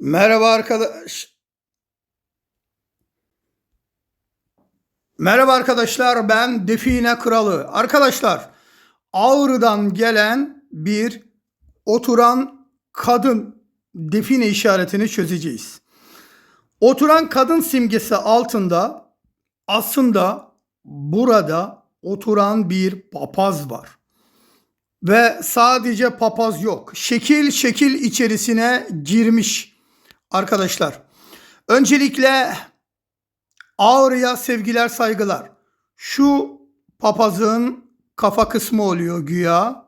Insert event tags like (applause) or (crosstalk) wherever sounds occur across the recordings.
Merhaba arkadaş. Merhaba arkadaşlar ben Define Kralı. Arkadaşlar Ağrı'dan gelen bir oturan kadın define işaretini çözeceğiz. Oturan kadın simgesi altında aslında burada oturan bir papaz var. Ve sadece papaz yok. Şekil şekil içerisine girmiş arkadaşlar. Öncelikle Ağrı'ya sevgiler saygılar. Şu papazın kafa kısmı oluyor güya.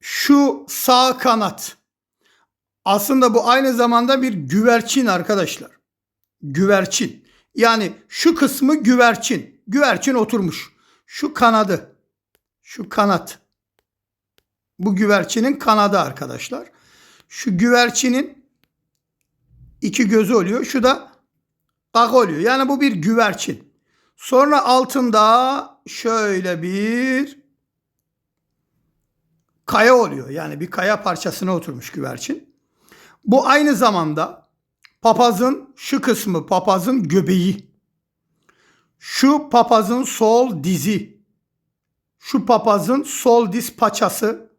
Şu sağ kanat. Aslında bu aynı zamanda bir güvercin arkadaşlar. Güvercin. Yani şu kısmı güvercin. Güvercin oturmuş. Şu kanadı. Şu kanat. Bu güvercinin kanadı arkadaşlar. Şu güvercinin iki gözü oluyor. Şu da kaka oluyor. Yani bu bir güvercin. Sonra altında şöyle bir kaya oluyor. Yani bir kaya parçasına oturmuş güvercin. Bu aynı zamanda papazın şu kısmı papazın göbeği. Şu papazın sol dizi. Şu papazın sol diz paçası.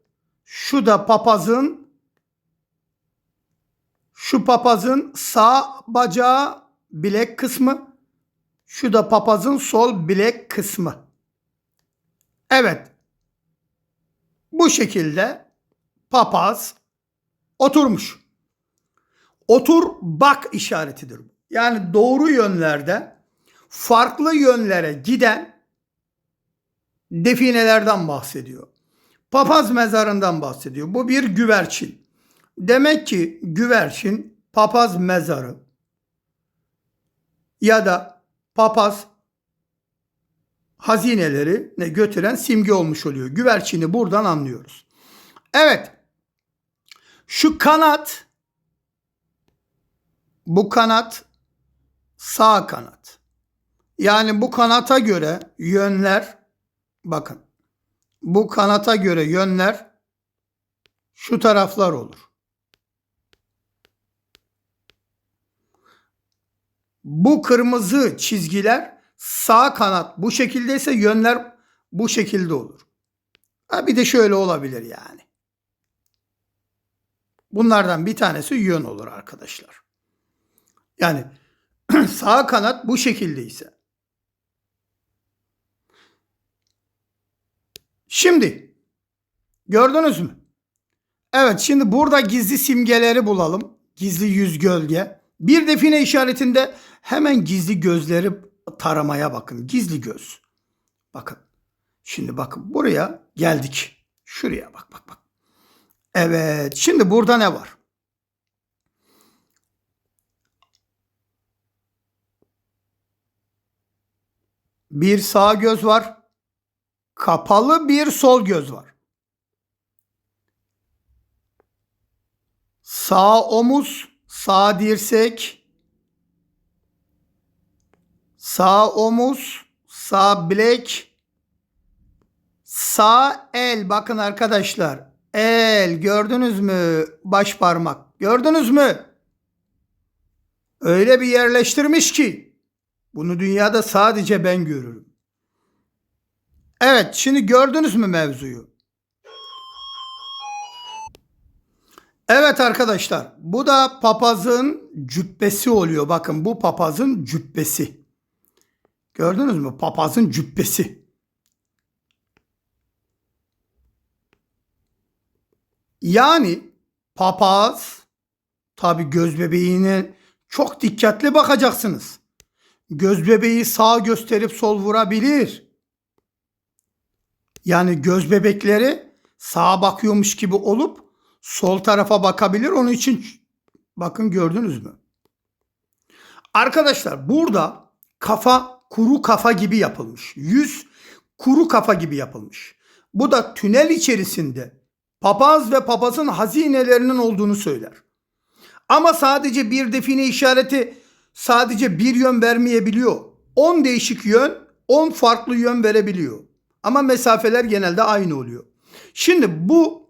Şu da papazın şu papazın sağ bacağı bilek kısmı. Şu da papazın sol bilek kısmı. Evet. Bu şekilde papaz oturmuş. Otur bak işaretidir. Yani doğru yönlerde farklı yönlere giden definelerden bahsediyor. Papaz mezarından bahsediyor. Bu bir güvercin. Demek ki güvercin papaz mezarı ya da papaz hazineleri ne götüren simge olmuş oluyor. Güvercini buradan anlıyoruz. Evet. Şu kanat bu kanat sağ kanat. Yani bu kanata göre yönler bakın. Bu kanata göre yönler şu taraflar olur. Bu kırmızı çizgiler sağ kanat bu şekildeyse yönler bu şekilde olur. Ha bir de şöyle olabilir yani. Bunlardan bir tanesi yön olur arkadaşlar. Yani (clears throat) sağ kanat bu şekildeyse. Şimdi gördünüz mü? Evet şimdi burada gizli simgeleri bulalım. Gizli yüz gölge. Bir define işaretinde hemen gizli gözleri taramaya bakın. Gizli göz. Bakın. Şimdi bakın buraya geldik. Şuraya bak bak bak. Evet. Şimdi burada ne var? Bir sağ göz var. Kapalı bir sol göz var. Sağ omuz, sağ dirsek, sağ omuz, sağ bilek, sağ el. Bakın arkadaşlar. El gördünüz mü? Baş parmak. Gördünüz mü? Öyle bir yerleştirmiş ki bunu dünyada sadece ben görürüm. Evet, şimdi gördünüz mü mevzuyu? Evet arkadaşlar, bu da papazın cübbesi oluyor. Bakın bu papazın cübbesi. Gördünüz mü? Papazın cübbesi. Yani papaz tabi göz bebeğine çok dikkatli bakacaksınız. Göz bebeği sağ gösterip sol vurabilir. Yani göz bebekleri sağa bakıyormuş gibi olup sol tarafa bakabilir. Onun için bakın gördünüz mü? Arkadaşlar burada kafa kuru kafa gibi yapılmış. Yüz kuru kafa gibi yapılmış. Bu da tünel içerisinde papaz ve papazın hazinelerinin olduğunu söyler. Ama sadece bir define işareti sadece bir yön vermeyebiliyor. 10 değişik yön, 10 farklı yön verebiliyor. Ama mesafeler genelde aynı oluyor. Şimdi bu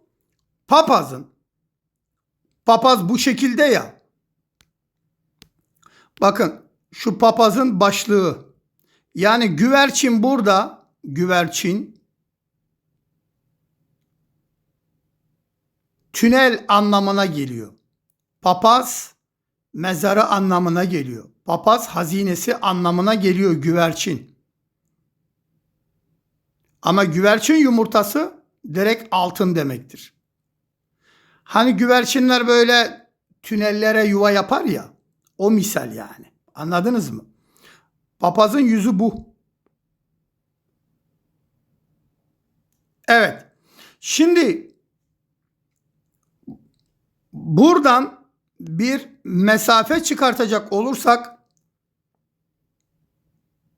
papazın Papaz bu şekilde ya. Bakın şu papazın başlığı. Yani güvercin burada güvercin tünel anlamına geliyor. Papaz mezarı anlamına geliyor. Papaz hazinesi anlamına geliyor güvercin. Ama güvercin yumurtası direkt altın demektir. Hani güvercinler böyle tünellere yuva yapar ya. O misal yani. Anladınız mı? Papazın yüzü bu. Evet. Şimdi buradan bir mesafe çıkartacak olursak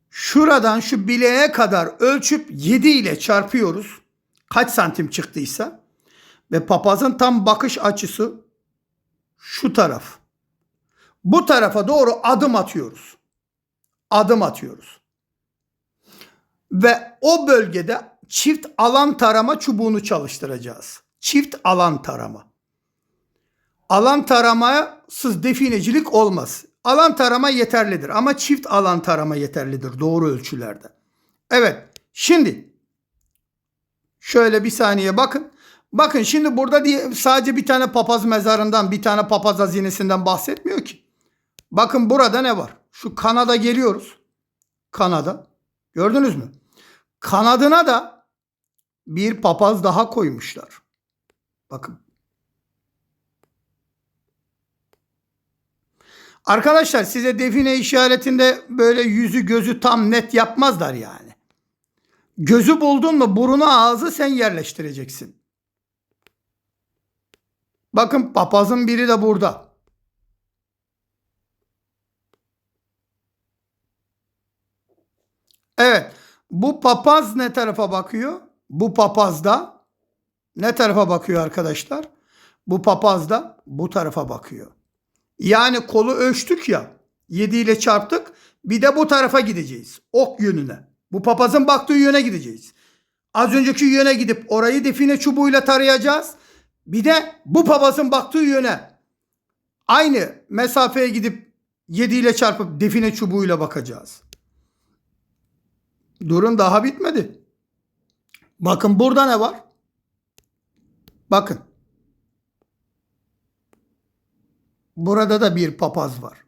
şuradan şu bileğe kadar ölçüp 7 ile çarpıyoruz. Kaç santim çıktıysa ve papazın tam bakış açısı şu taraf. Bu tarafa doğru adım atıyoruz. Adım atıyoruz. Ve o bölgede çift alan tarama çubuğunu çalıştıracağız. Çift alan tarama. Alan taramasız definecilik olmaz. Alan tarama yeterlidir ama çift alan tarama yeterlidir doğru ölçülerde. Evet şimdi şöyle bir saniye bakın. Bakın şimdi burada diye sadece bir tane papaz mezarından bir tane papaz hazinesinden bahsetmiyor ki. Bakın burada ne var? Şu kanada geliyoruz. Kanada. Gördünüz mü? Kanadına da bir papaz daha koymuşlar. Bakın. Arkadaşlar size define işaretinde böyle yüzü gözü tam net yapmazlar yani. Gözü buldun mu burunu ağzı sen yerleştireceksin. Bakın papazın biri de burada. Evet. Bu papaz ne tarafa bakıyor? Bu papaz da ne tarafa bakıyor arkadaşlar? Bu papaz da bu tarafa bakıyor. Yani kolu ölçtük ya. 7 ile çarptık. Bir de bu tarafa gideceğiz. Ok yönüne. Bu papazın baktığı yöne gideceğiz. Az önceki yöne gidip orayı define çubuğuyla tarayacağız. Bir de bu papazın baktığı yöne aynı mesafeye gidip 7 ile çarpıp define çubuğuyla bakacağız. Durun daha bitmedi. Bakın burada ne var? Bakın. Burada da bir papaz var.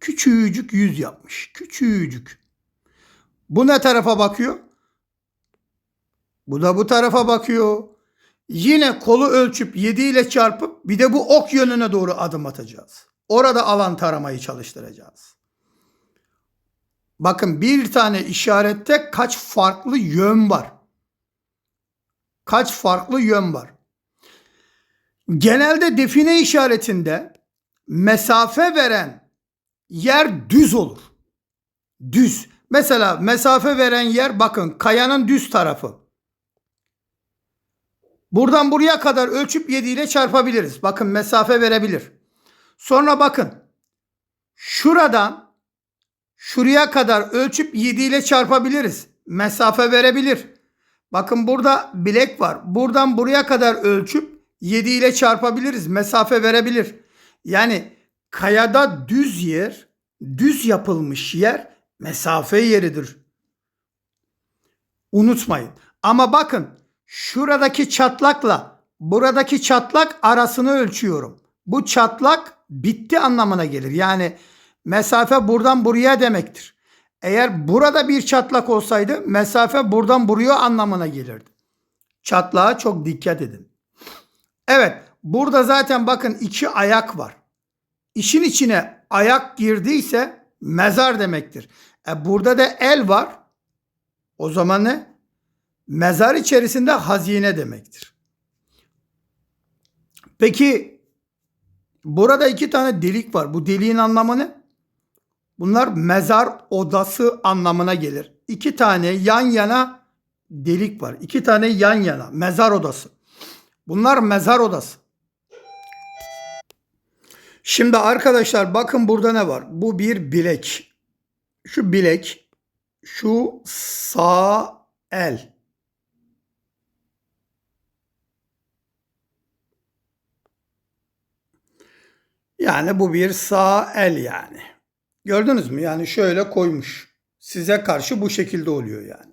Küçücük yüz yapmış. Küçücük. Bu ne tarafa bakıyor? Bu da bu tarafa bakıyor. Yine kolu ölçüp 7 ile çarpıp bir de bu ok yönüne doğru adım atacağız. Orada alan taramayı çalıştıracağız. Bakın bir tane işarette kaç farklı yön var. Kaç farklı yön var. Genelde define işaretinde mesafe veren yer düz olur. Düz. Mesela mesafe veren yer bakın kayanın düz tarafı. Buradan buraya kadar ölçüp 7 ile çarpabiliriz. Bakın mesafe verebilir. Sonra bakın şuradan şuraya kadar ölçüp 7 ile çarpabiliriz. Mesafe verebilir. Bakın burada bilek var. Buradan buraya kadar ölçüp 7 ile çarpabiliriz. Mesafe verebilir. Yani kayada düz yer, düz yapılmış yer mesafe yeridir. Unutmayın. Ama bakın şuradaki çatlakla buradaki çatlak arasını ölçüyorum. Bu çatlak bitti anlamına gelir. Yani mesafe buradan buraya demektir. Eğer burada bir çatlak olsaydı mesafe buradan buraya anlamına gelirdi. Çatlağa çok dikkat edin. Evet burada zaten bakın iki ayak var. İşin içine ayak girdiyse mezar demektir. E burada da el var. O zaman ne? Mezar içerisinde hazine demektir. Peki burada iki tane delik var. Bu deliğin anlamı ne? Bunlar mezar odası anlamına gelir. İki tane yan yana delik var. İki tane yan yana mezar odası. Bunlar mezar odası. Şimdi arkadaşlar bakın burada ne var? Bu bir bilek. Şu bilek, şu sağ el. Yani bu bir sağ el yani. Gördünüz mü? Yani şöyle koymuş. Size karşı bu şekilde oluyor yani.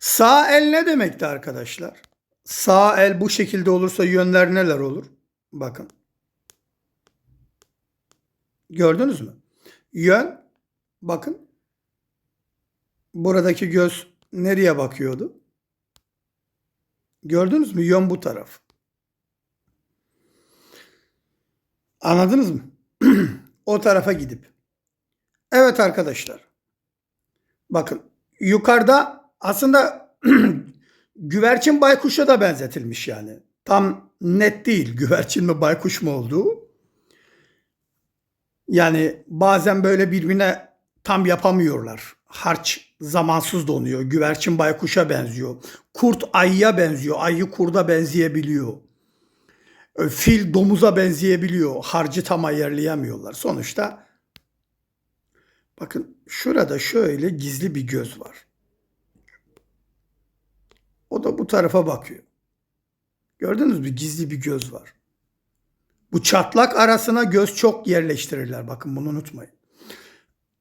Sağ el ne demekti arkadaşlar? Sağ el bu şekilde olursa yönler neler olur? Bakın. Gördünüz mü? Yön bakın. Buradaki göz nereye bakıyordu? Gördünüz mü? Yön bu taraf. Anladınız mı? (clears throat) o tarafa gidip. Evet arkadaşlar. Bakın yukarıda aslında (clears throat) güvercin baykuşa da benzetilmiş yani. Tam net değil güvercin mi baykuş mu olduğu. Yani bazen böyle birbirine tam yapamıyorlar. Harç zamansız donuyor. Güvercin baykuşa benziyor. Kurt ayıya benziyor. Ayı kurda benzeyebiliyor. E, Fil domuza benzeyebiliyor. Harcı tam ayarlayamıyorlar. Sonuçta bakın şurada şöyle gizli bir göz var. O da bu tarafa bakıyor. Gördünüz mü? Gizli bir göz var. Bu çatlak arasına göz çok yerleştirirler. Bakın bunu unutmayın.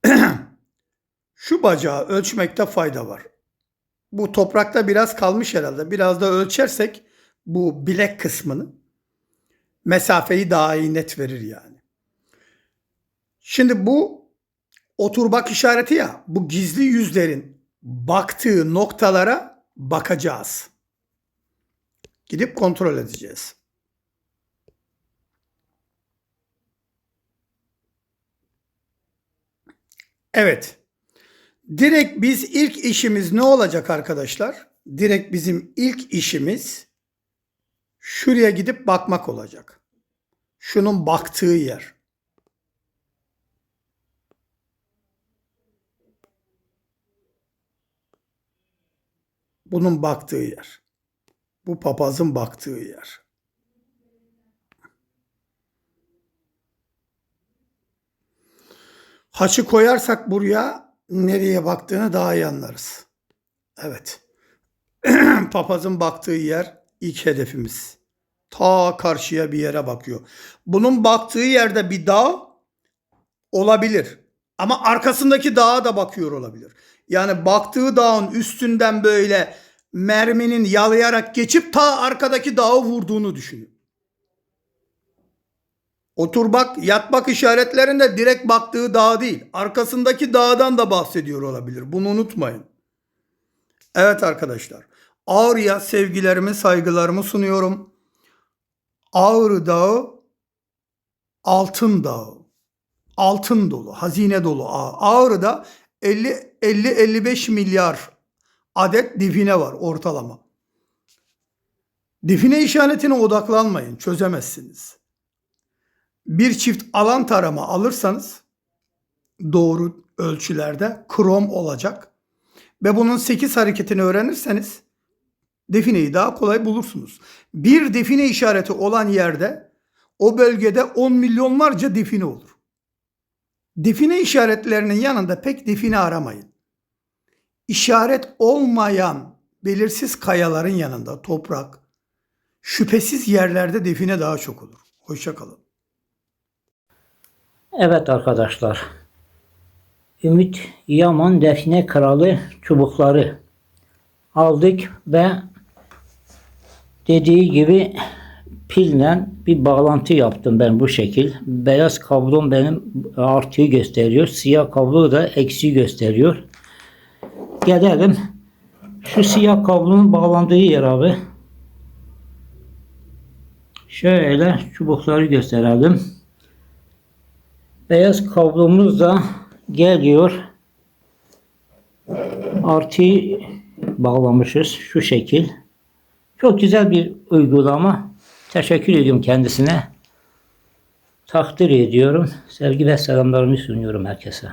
(clears throat) Şu bacağı ölçmekte fayda var. Bu toprakta biraz kalmış herhalde. Biraz da ölçersek bu bilek kısmını mesafeyi daha iyi net verir yani. Şimdi bu oturbak işareti ya. Bu gizli yüzlerin baktığı noktalara bakacağız. Gidip kontrol edeceğiz. Evet. Direkt biz ilk işimiz ne olacak arkadaşlar? Direkt bizim ilk işimiz şuraya gidip bakmak olacak. Şunun baktığı yer. Bunun baktığı yer. Bu papazın baktığı yer. Haçı koyarsak buraya nereye baktığını daha iyi anlarız. Evet. (clears throat) Papazın baktığı yer ilk hedefimiz. Ta karşıya bir yere bakıyor. Bunun baktığı yerde bir dağ olabilir. Ama arkasındaki dağa da bakıyor olabilir. Yani baktığı dağın üstünden böyle merminin yalayarak geçip ta arkadaki dağı vurduğunu düşünün. Otur bak, yat bak işaretlerinde direkt baktığı dağ değil. Arkasındaki dağdan da bahsediyor olabilir. Bunu unutmayın. Evet arkadaşlar. Ağrı'ya sevgilerimi, saygılarımı sunuyorum. Ağrı Dağı altın dağı. Altın dolu, hazine dolu ağ. Ağrı'da 50 50 55 milyar adet difine var ortalama. Difine işaretine odaklanmayın, çözemezsiniz bir çift alan tarama alırsanız doğru ölçülerde krom olacak ve bunun 8 hareketini öğrenirseniz defineyi daha kolay bulursunuz. Bir define işareti olan yerde o bölgede 10 milyonlarca define olur. Define işaretlerinin yanında pek define aramayın. İşaret olmayan belirsiz kayaların yanında toprak, şüphesiz yerlerde define daha çok olur. Hoşçakalın. Evet arkadaşlar. Ümit Yaman Defne Kralı çubukları aldık ve dediği gibi pille bir bağlantı yaptım ben bu şekil. Beyaz kablom benim artıyı gösteriyor. Siyah kablo da eksi gösteriyor. Gelelim. Şu siyah kablonun bağlandığı yer abi. Şöyle çubukları gösterelim. Beyaz kablomuz da geliyor. Artıyı bağlamışız şu şekil. Çok güzel bir uygulama. Teşekkür ediyorum kendisine. Takdir ediyorum. Sevgi ve selamlarımı sunuyorum herkese.